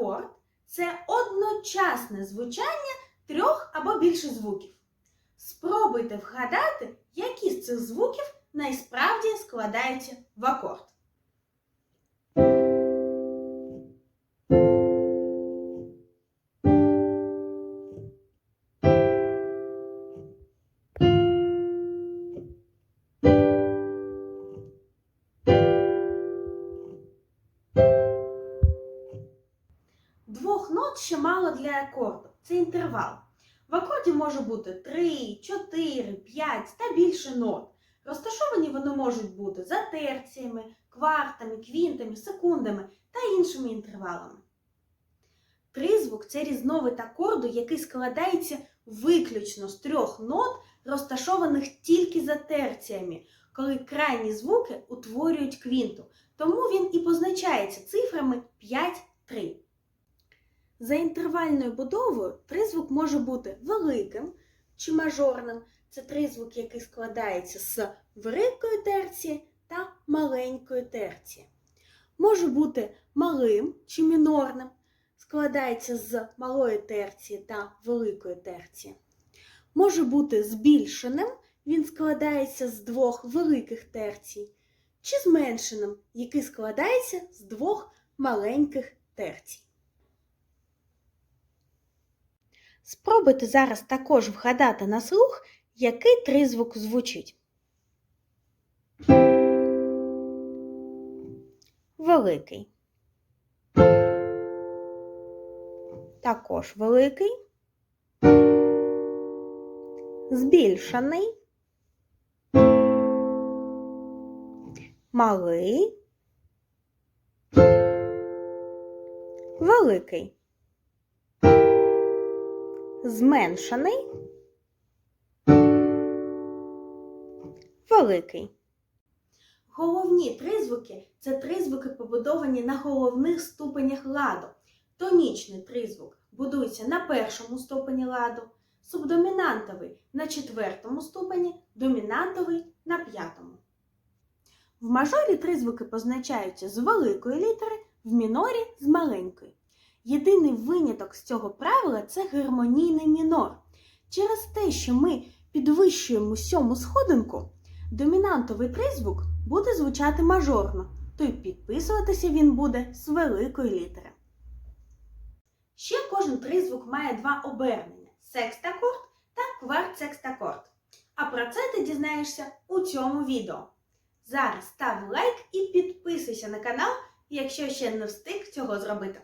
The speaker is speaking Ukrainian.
Акорд це одночасне звучання трьох або більше звуків. Спробуйте вгадати, які з цих звуків найсправді складаються в акорд. Нот ще мало для акорду. Це інтервал. В акорді може бути 3, 4, 5 та більше нот. Розташовані вони можуть бути за терціями, квартами, квінтами, секундами та іншими інтервалами. Тризвук це різновид акорду, який складається виключно з трьох нот, розташованих тільки за терціями, коли крайні звуки утворюють квінту. Тому він і позначається цифрами 5-3. За інтервальною будовою тризвук може бути великим чи мажорним. Це тризвук, який складається з великої терції та маленької терції. Може бути малим чи мінорним, складається з малої терції та великої терції. Може бути збільшеним, він складається з двох великих терцій, чи зменшеним, який складається з двох маленьких терцій. Спробуйте зараз також вгадати на слух, який тризвук звучить. Великий. Також великий. Збільшений. Малий. Великий зменшений, великий. Головні тризвуки це тризвуки, побудовані на головних ступенях ладу. Тонічний тризвук будується на першому ступені ладу, субдомінантовий на четвертому ступені, домінантовий на п'ятому. В мажорі тризвуки позначаються з великої літери, в мінорі з маленької. Єдиний виняток з цього правила це гармонійний мінор. Через те, що ми підвищуємо сьому сходинку, домінантовий тризвук буде звучати мажорно, то й підписуватися він буде з великої літери. Ще кожен тризвук має два обернення секстакорд та квартсекстакорд. А про це ти дізнаєшся у цьому відео. Зараз став лайк і підписуйся на канал, якщо ще не встиг цього зробити.